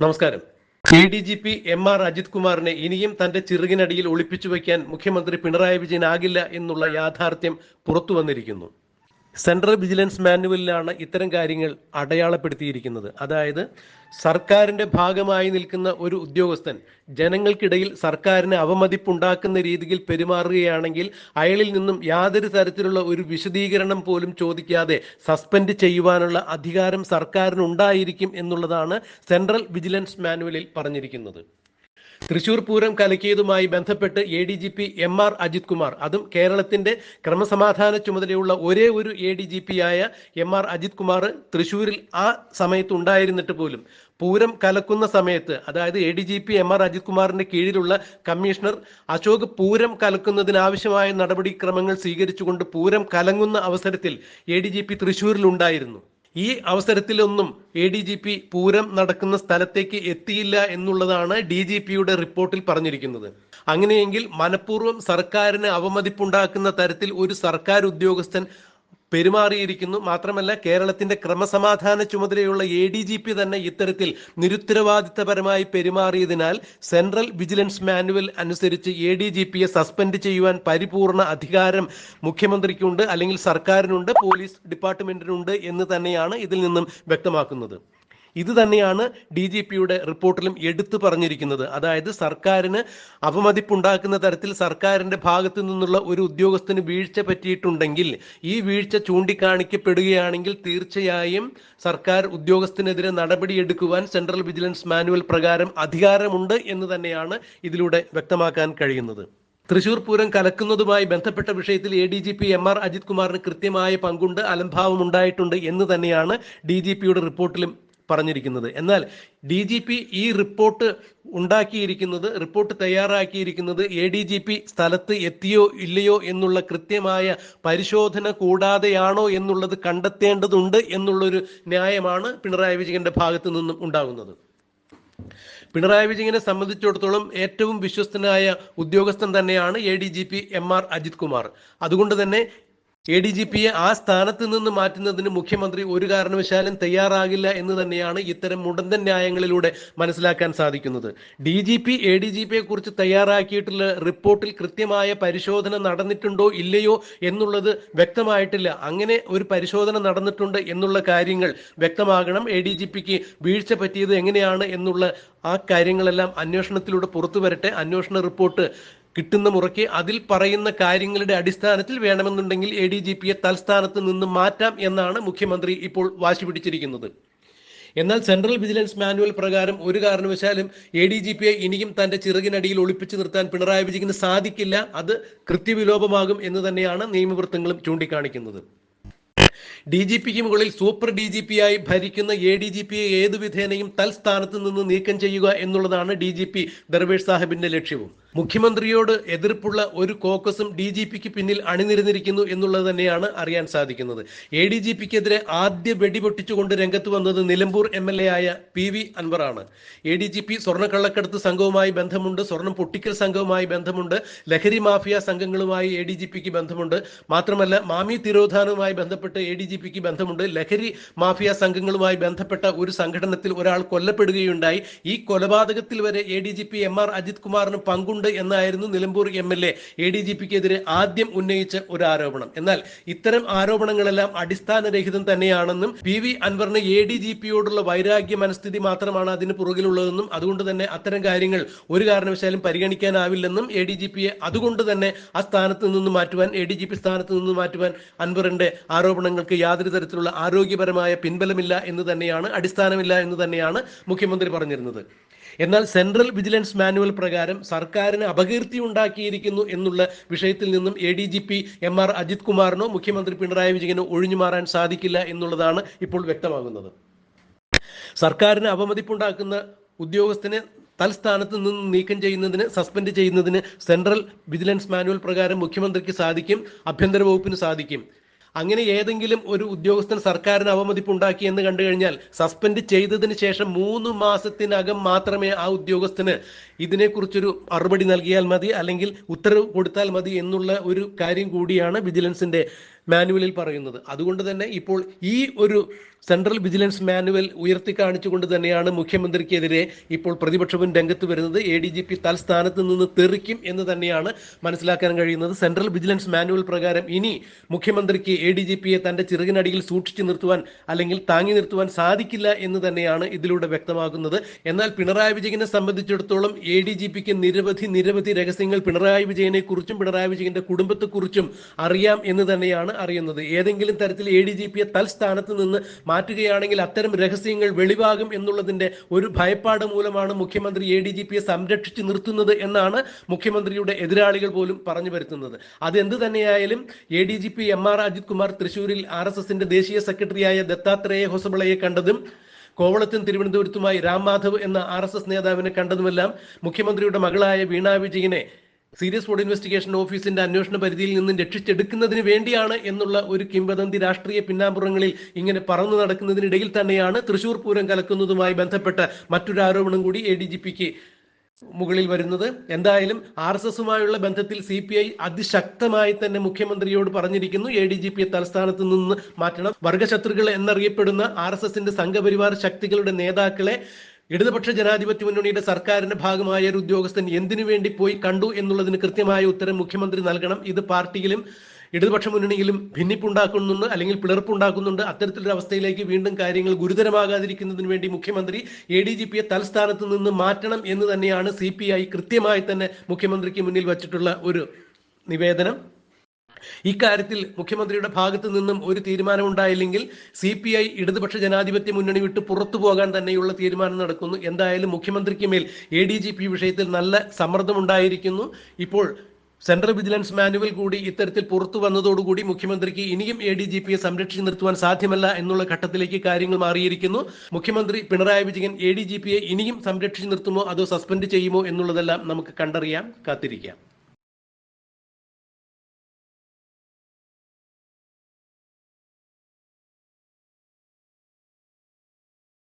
നമസ്കാരം. A D G P M R Ajith കുമാറിനെ ഇനിയും തന്റെ ചിറകിനടിയിൽ ഒളിപ്പിച്ചു വയ്ക്കാൻ മുഖ്യമന്ത്രി പിണറായി വിജയൻ വിജയനാകില്ല എന്നുള്ള യാഥാർത്ഥ്യം പുറത്തു വന്നിരിക്കുന്നു. സെൻട്രൽ വിജിലൻസ് മാനുവലിലാണ് ഇത്തരം കാര്യങ്ങൾ അടയാളപ്പെടുത്തിയിരിക്കുന്നത്. അതായത് സർക്കാരിന്റെ ഭാഗമായി നിൽക്കുന്ന ഒരു ഉദ്യോഗസ്ഥൻ ജനങ്ങൾക്കിടയിൽ സർക്കാരിന് അവമതിപ്പുണ്ടാക്കുന്ന രീതിയിൽ പെരുമാറുകയാണെങ്കിൽ അയാളിൽ നിന്നും യാതൊരു തരത്തിലുള്ള ഒരു വിശദീകരണം പോലും ചോദിക്കാതെ സസ്പെൻഡ് ചെയ്യുവാനുള്ള അധികാരം സർക്കാരിനുണ്ടായിരിക്കും എന്നുള്ളതാണ് സെൻട്രൽ വിജിലൻസ് മാനുവലിൽ പറഞ്ഞിരിക്കുന്നത്. തൃശൂർ പൂരം കലക്കിയതുമായി ബന്ധപ്പെട്ട് A D G P M R Ajith Kumar. അതും കേരളത്തിന്റെ ക്രമസമാധാന ചുമതലയുള്ള ഒരേ ഒരു എ ഡി ജി പി ആയ എം ആർ അജിത് കുമാർ തൃശൂരിൽ ആ സമയത്ത് ഉണ്ടായിരുന്നിട്ട് പോലും പൂരം കലക്കുന്ന സമയത്ത് അതായത് A D G P M R Ajith കുമാറിന്റെ കീഴിലുള്ള കമ്മീഷണർ അശോക് പൂരം കലക്കുന്നതിനാവശ്യമായ നടപടിക്രമങ്ങൾ സ്വീകരിച്ചുകൊണ്ട് പൂരം കലങ്ങുന്ന അവസരത്തിൽ എ ഡി ജി പി തൃശൂരിൽ ഉണ്ടായിരുന്നു. ഈ അവസരത്തിലൊന്നും A D G P Pooram നടക്കുന്ന സ്ഥലത്തേക്ക് എത്തിയില്ല എന്നുള്ളതാണ് ഡി ജി പിയുടെ റിപ്പോർട്ടിൽ പറഞ്ഞിരിക്കുന്നത്. അങ്ങനെയെങ്കിൽ മനഃപൂർവം സർക്കാരിന് അവമതിപ്പുണ്ടാക്കുന്ന തരത്തിൽ ഒരു സർക്കാർ ഉദ്യോഗസ്ഥൻ പെരുമാറിയിരിക്കുന്നു. മാത്രമല്ല കേരളത്തിന്റെ ക്രമസമാധാന ചുമതലയുള്ള എ ഡി ജി പി തന്നെ ഇത്തരത്തിൽ നിരുത്തരവാദിത്തപരമായി പെരുമാറിയതിനാൽ സെൻട്രൽ വിജിലൻസ് മാനുവൽ അനുസരിച്ച് എ ഡി ജി പിയെ സസ്പെൻഡ് ചെയ്യുവാൻ പരിപൂർണ അധികാരം മുഖ്യമന്ത്രിക്കുണ്ട് അല്ലെങ്കിൽ സർക്കാരിനുണ്ട് പോലീസ് ഡിപ്പാർട്ട്മെന്റിനുണ്ട് എന്ന് തന്നെയാണ് ഇതിൽ നിന്നും വ്യക്തമാക്കുന്നത്. ഇത് തന്നെയാണ് ഡി ജി പിയുടെ റിപ്പോർട്ടിലും എടുത്തു പറഞ്ഞിരിക്കുന്നത്. അതായത് സർക്കാരിന് അപമതിപ്പുണ്ടാക്കുന്ന തരത്തിൽ സർക്കാരിന്റെ ഭാഗത്തു നിന്നുള്ള ഒരു ഉദ്യോഗസ്ഥന് വീഴ്ച പറ്റിയിട്ടുണ്ടെങ്കിൽ ഈ വീഴ്ച ചൂണ്ടിക്കാണിക്കപ്പെടുകയാണെങ്കിൽ തീർച്ചയായും സർക്കാർ ഉദ്യോഗസ്ഥനെതിരെ നടപടിയെടുക്കുവാൻ സെൻട്രൽ വിജിലൻസ് മാനുവൽ പ്രകാരം അധികാരമുണ്ട് എന്ന് തന്നെയാണ് ഇതിലൂടെ വ്യക്തമാക്കാൻ കഴിയുന്നത്. തൃശൂർ പൂരം കലക്കുന്നതുമായി ബന്ധപ്പെട്ട വിഷയത്തിൽ A D G P M R Ajith കുമാറിന് കൃത്യമായ പങ്കുണ്ട് അലംഭാവം ഉണ്ടായിട്ടുണ്ട് എന്ന് തന്നെയാണ് ഡി ജി പിയുടെ റിപ്പോർട്ടിലും പറഞ്ഞിരിക്കുന്നത്. എന്നാൽ ഡി ജി പി ഈ റിപ്പോർട്ട് ഉണ്ടാക്കിയിരിക്കുന്നത് റിപ്പോർട്ട് തയ്യാറാക്കിയിരിക്കുന്നത് എ ഡി ജി പി സ്ഥലത്ത് എത്തിയോ ഇല്ലയോ എന്നുള്ള കൃത്യമായ പരിശോധന കൂടാതെയാണോ എന്നുള്ളത് കണ്ടെത്തേണ്ടതുണ്ട് എന്നുള്ളൊരു ന്യായമാണ് പിണറായി വിജയന്റെ ഭാഗത്തു നിന്നും ഉണ്ടാകുന്നത്. പിണറായി വിജയനെ സംബന്ധിച്ചിടത്തോളം ഏറ്റവും വിശ്വസ്തനായ ഉദ്യോഗസ്ഥൻ തന്നെയാണ് A D G P M R Ajith Kumar. അതുകൊണ്ട് തന്നെ എ ഡി ജി പിയെ ആ സ്ഥാനത്ത് നിന്ന് മാറ്റുന്നതിന് മുഖ്യമന്ത്രി ഒരു കാരണവശാലും തയ്യാറാകില്ല എന്ന് തന്നെയാണ് ഇത്തരം മുടന്തൻ ന്യായങ്ങളിലൂടെ മനസ്സിലാക്കാൻ സാധിക്കുന്നത്. D G P A D G പിയെ കുറിച്ച് തയ്യാറാക്കിയിട്ടുള്ള റിപ്പോർട്ടിൽ കൃത്യമായ പരിശോധന നടന്നിട്ടുണ്ടോ ഇല്ലയോ എന്നുള്ളത് വ്യക്തമായിട്ടില്ല. അങ്ങനെ ഒരു പരിശോധന നടന്നിട്ടുണ്ട് എന്നുള്ള കാര്യങ്ങൾ വ്യക്തമാകണം. എ ഡി ജി പിക്ക് വീഴ്ച പറ്റിയത് എങ്ങനെയാണ് എന്നുള്ള ആ കാര്യങ്ങളെല്ലാം അന്വേഷണത്തിലൂടെ പുറത്തു വരട്ടെ അന്വേഷണ റിപ്പോർട്ട് കിട്ടുന്ന മുറയ്ക്ക് അതിൽ പറയുന്ന കാര്യങ്ങളുടെ അടിസ്ഥാനത്തിൽ വേണമെന്നുണ്ടെങ്കിൽ എ ഡി ജി പിയെ തൽസ്ഥാനത്ത് നിന്ന് മാറ്റാം എന്നാണ് മുഖ്യമന്ത്രി ഇപ്പോൾ വാശി പിടിച്ചിരിക്കുന്നത്. എന്നാൽ സെൻട്രൽ വിജിലൻസ് മാനുവൽ പ്രകാരം ഒരു കാരണവശാലും എ ഡി ജി പിയെ ഇനിയും തന്റെ ചിറകിനടിയിൽ ഒളിപ്പിച്ചു നിർത്താൻ പിണറായി വിജയന് സാധിക്കില്ല. അത് കൃത്യവിലോപമാകും എന്ന് തന്നെയാണ് നിയമവൃത്തങ്ങളും ചൂണ്ടിക്കാണിക്കുന്നത്. ഡി ജി പിക്ക് മുകളിൽ സൂപ്പർ ഡി ജി പി ആയി ഭരിക്കുന്ന എ ഡി ജി പിയെ ഏതു വിധേനയും തൽസ്ഥാനത്ത് നിന്ന് നീക്കം ചെയ്യുക എന്നുള്ളതാണ് ഡി ജി പി ദർവേഷ് സാഹിബിന്റെ ലക്ഷ്യവും. മുഖ്യമന്ത്രിയോട് എതിർപ്പുള്ള ഒരു കോക്കസും ഡി ജി പിക്ക് പിന്നിൽ അണിനിരന്നിരിക്കുന്നു എന്നുള്ളത് തന്നെയാണ് അറിയാൻ സാധിക്കുന്നത്. എ ഡി ജി പിക്കെതിരെ ആദ്യ വെടിപൊട്ടിച്ചുകൊണ്ട് രംഗത്ത് വന്നത് നിലമ്പൂർ എം എൽ എ ആയ പി വി ആണ് എ ഡി ജി പി സ്വർണക്കള്ളക്കടത്ത് സംഘവുമായി ബന്ധമുണ്ട് സ്വർണം പൊട്ടിക്കൽ സംഘവുമായി ബന്ധമുണ്ട് ലഹരി മാഫിയ സംഘങ്ങളുമായി എ ഡി ജി പിക്ക് ബന്ധമുണ്ട്. മാത്രമല്ല മാമി തിരോധാനവുമായി ബന്ധപ്പെട്ട് എ ഡി ജി പിക്ക് ബന്ധമുണ്ട്. ലഹരി മാഫിയ സംഘങ്ങളുമായി ബന്ധപ്പെട്ട ഒരു സംഘടനത്തിൽ ഒരാൾ കൊല്ലപ്പെടുകയുണ്ടായി. ഈ കൊലപാതകത്തിൽ വരെ A D G P M R Ajith കുമാറിന് പങ്കുണ്ട് എന്നായിരുന്നു Nilambur M L A A D G പിക്കെതിരെ ആദ്യം ഉന്നയിച്ച ഒരു ആരോപണം. എന്നാൽ ഇത്തരം ആരോപണങ്ങളെല്ലാം അടിസ്ഥാനരഹിതം തന്നെയാണെന്നും പി വി അൻവറിന് എ ഡി ജി പിയോടുള്ള വൈരാഗ്യ മനസ്ഥിതി മാത്രമാണ് അതിന് പുറകിലുള്ളതെന്നും അതുകൊണ്ട് തന്നെ അത്തരം കാര്യങ്ങൾ ഒരു കാരണവശാലും പരിഗണിക്കാനാവില്ലെന്നും എ ഡി ജി പിയെ അതുകൊണ്ട് തന്നെ ആ സ്ഥാനത്ത് നിന്ന് മാറ്റുവാൻ എ ഡി ജി പി സ്ഥാനത്ത് നിന്ന് മാറ്റുവാൻ അൻവറിന്റെ ആരോപണങ്ങൾക്ക് യാതൊരു തരത്തിലുള്ള ആരോഗ്യപരമായ പിൻബലമില്ല എന്ന് തന്നെയാണ് അടിസ്ഥാനമില്ല എന്ന് തന്നെയാണ് മുഖ്യമന്ത്രി പറഞ്ഞിരുന്നത്. എന്നാൽ സെൻട്രൽ വിജിലൻസ് മാനുവൽ പ്രകാരം സർക്കാരിന് അപകീർത്തി ഉണ്ടാക്കിയിരിക്കുന്നു എന്നുള്ള വിഷയത്തിൽ നിന്നും A D G P M R Ajith കുമാറിനോ മുഖ്യമന്ത്രി പിണറായി വിജയനോ ഒഴിഞ്ഞു മാറാൻ സാധിക്കില്ല എന്നുള്ളതാണ് ഇപ്പോൾ വ്യക്തമാകുന്നത്. സർക്കാരിന് അവമതിപ്പുണ്ടാക്കുന്ന ഉദ്യോഗസ്ഥനെ തൽസ്ഥാനത്ത് നിന്ന് നീക്കം ചെയ്യുന്നതിന് സസ്പെൻഡ് ചെയ്യുന്നതിന് സെൻട്രൽ വിജിലൻസ് മാനുവൽ പ്രകാരം മുഖ്യമന്ത്രിക്ക് സാധിക്കും ആഭ്യന്തര വകുപ്പിന് സാധിക്കും. അങ്ങനെ ഏതെങ്കിലും ഒരു ഉദ്യോഗസ്ഥൻ സർക്കാരിന് അവമതിപ്പ് ഉണ്ടാക്കി എന്ന് കണ്ടു കഴിഞ്ഞാൽ സസ്പെൻഡ് ചെയ്തതിന് ശേഷം മൂന്ന് മാസത്തിനകം മാത്രമേ ആ ഉദ്യോഗസ്ഥന് ഇതിനെക്കുറിച്ചൊരു മറുപടി നൽകിയാൽ മതി അല്ലെങ്കിൽ ഉത്തരവ് കൊടുത്താൽ മതി എന്നുള്ള ഒരു കാര്യം കൂടിയാണ് വിജിലൻസിന്റെ മാനുവലിൽ പറയുന്നത്. അതുകൊണ്ട് തന്നെ ഇപ്പോൾ ഈ ഒരു സെൻട്രൽ വിജിലൻസ് മാനുവൽ ഉയർത്തിക്കാണിച്ചുകൊണ്ട് തന്നെയാണ് മുഖ്യമന്ത്രിക്കെതിരെ ഇപ്പോൾ പ്രതിപക്ഷവും രംഗത്ത് വരുന്നത്. എ ഡി ജി പി തൽസ്ഥാനത്ത് നിന്ന് തെറിക്കും എന്ന് തന്നെയാണ് മനസ്സിലാക്കാൻ കഴിയുന്നത്. സെൻട്രൽ വിജിലൻസ് മാനുവൽ പ്രകാരം ഇനി മുഖ്യമന്ത്രിക്ക് എ ഡി ജി പിയെ തന്റെ ചിറകിനടിയിൽ സൂക്ഷിച്ചു നിർത്തുവാൻ അല്ലെങ്കിൽ താങ്ങി നിർത്തുവാൻ സാധിക്കില്ല എന്ന് തന്നെയാണ് ഇതിലൂടെ വ്യക്തമാക്കുന്നത് എന്നാൽ പിണറായി വിജയനെ സംബന്ധിച്ചിടത്തോളം എ ഡി ജി പിക്ക് നിരവധി നിരവധി രഹസ്യങ്ങൾ പിണറായി വിജയനെ കുറിച്ചും പിണറായി വിജയന്റെ കുടുംബത്തെക്കുറിച്ചും അറിയാം എന്ന് തന്നെയാണ് അറിയുന്നത്. ഏതെങ്കിലും തരത്തിൽ എ ഡി ജി പിയെ തൽസ്ഥാനത്ത് നിന്ന് മാറ്റുകയാണെങ്കിൽ അത്തരം രഹസ്യങ്ങൾ വെളിവാകും എന്നുള്ളതിന്റെ ഒരു ഭയപ്പാട് മൂലമാണ് മുഖ്യമന്ത്രി എ ഡി ജി പിയെ സംരക്ഷിച്ചു നിർത്തുന്നത് എന്നാണ് മുഖ്യമന്ത്രിയുടെ എതിരാളികൾ പോലും പറഞ്ഞു വരുത്തുന്നത് അതെന്ത് തന്നെയായാലും A D G P M R Ajith Kumar തൃശൂരിൽ ആർ എസ് എസിന്റെ ദേശീയ സെക്രട്ടറിയായ ദത്താത്രേയ ഹൊസബളയെ കണ്ടതും കോവളത്തും തിരുവനന്തപുരത്തുമായി രാം മാധവ് എന്ന ആർ എസ് എസ് നേതാവിനെ കണ്ടതുമെല്ലാം മുഖ്യമന്ത്രിയുടെ മകളായ വീണ വിജയനെ സീരിയസ് ഫോഡ് ഇൻവെസ്റ്റിഗേഷൻ ഓഫീസിന്റെ അന്വേഷണ പരിധിയിൽ നിന്നും രക്ഷിച്ചെടുക്കുന്നതിന് വേണ്ടിയാണ് എന്നുള്ള ഒരു കിംവദന്തി രാഷ്ട്രീയ പിന്നാമ്പുറങ്ങളിൽ ഇങ്ങനെ പറന്നു നടക്കുന്നതിനിടയിൽ തന്നെയാണ് തൃശൂർ പൂരം കലക്കുന്നതുമായി ബന്ധപ്പെട്ട മറ്റൊരു ആരോപണം കൂടി എ ഡി ജി പിക്ക് മുകളിൽ വരുന്നത്. എന്തായാലും ആർ എസ് എസുമായുള്ള ബന്ധത്തിൽ സി പി ഐ അതിശക്തമായി തന്നെ മുഖ്യമന്ത്രിയോട് പറഞ്ഞിരിക്കുന്നു. എ ഡി ജി പിയെ തലസ്ഥാനത്ത് നിന്ന് മാറ്റണം. വർഗശത്രുക്കൾ എന്നറിയപ്പെടുന്ന ആർ എസ് എസിന്റെ സംഘപരിവാർ ശക്തികളുടെ നേതാക്കളെ ഇടതുപക്ഷ ജനാധിപത്യ മുന്നണിയുടെ സർക്കാരിന്റെ ഭാഗമായ ഒരു ഉദ്യോഗസ്ഥൻ എന്തിനു വേണ്ടി പോയി കണ്ടു എന്നുള്ളതിന് കൃത്യമായ ഉത്തരം മുഖ്യമന്ത്രി നൽകണം. ഇത് പാർട്ടിയിലും ഇടതുപക്ഷ മുന്നണിയിലും ഭിന്നിപ്പുണ്ടാക്കുന്നുണ്ട് അല്ലെങ്കിൽ പിളർപ്പുണ്ടാക്കുന്നുണ്ട്. അത്തരത്തിലൊരു അവസ്ഥയിലേക്ക് വീണ്ടും കാര്യങ്ങൾ ഗുരുതരമാകാതിരിക്കുന്നതിന് വേണ്ടി മുഖ്യമന്ത്രി എ ഡി ജി പിയെ തൽസ്ഥാനത്ത് നിന്ന് മാറ്റണം എന്ന് തന്നെയാണ് സി പി ഐ കൃത്യമായി തന്നെ മുഖ്യമന്ത്രിക്ക് മുന്നിൽ വച്ചിട്ടുള്ള ഒരു നിവേദനം. ഇക്കാര്യത്തിൽ മുഖ്യമന്ത്രിയുടെ ഭാഗത്തു നിന്നും ഒരു തീരുമാനം ഉണ്ടായില്ലെങ്കിൽ സി പി ഐ ഇടതുപക്ഷ ജനാധിപത്യ മുന്നണി വിട്ട് പുറത്തു പോകാൻ തന്നെയുള്ള തീരുമാനം നടക്കുന്നു. എന്തായാലും മുഖ്യമന്ത്രിക്ക് മേൽ എ ഡി ജി പി വിഷയത്തിൽ നല്ല സമ്മർദ്ദമുണ്ടായിരിക്കുന്നു ഇപ്പോൾ സെൻട്രൽ വിജിലൻസ് മാനുവൽ കൂടി ഇത്തരത്തിൽ പുറത്തു വന്നതോടുകൂടി മുഖ്യമന്ത്രിക്ക് ഇനിയും എ ഡി ജി പിയെ സംരക്ഷിച്ചു നിർത്തുവാൻ സാധ്യമല്ല എന്നുള്ള ഘട്ടത്തിലേക്ക് കാര്യങ്ങൾ മാറിയിരിക്കുന്നു. മുഖ്യമന്ത്രി Pinarayi Vijayan A D G പിയെ ഇനിയും സംരക്ഷിച്ചു നിർത്തുമോ അതോ സസ്പെൻഡ് ചെയ്യുമോ എന്നുള്ളതെല്ലാം നമുക്ക് കണ്ടറിയാം കാത്തിരിക്കാം.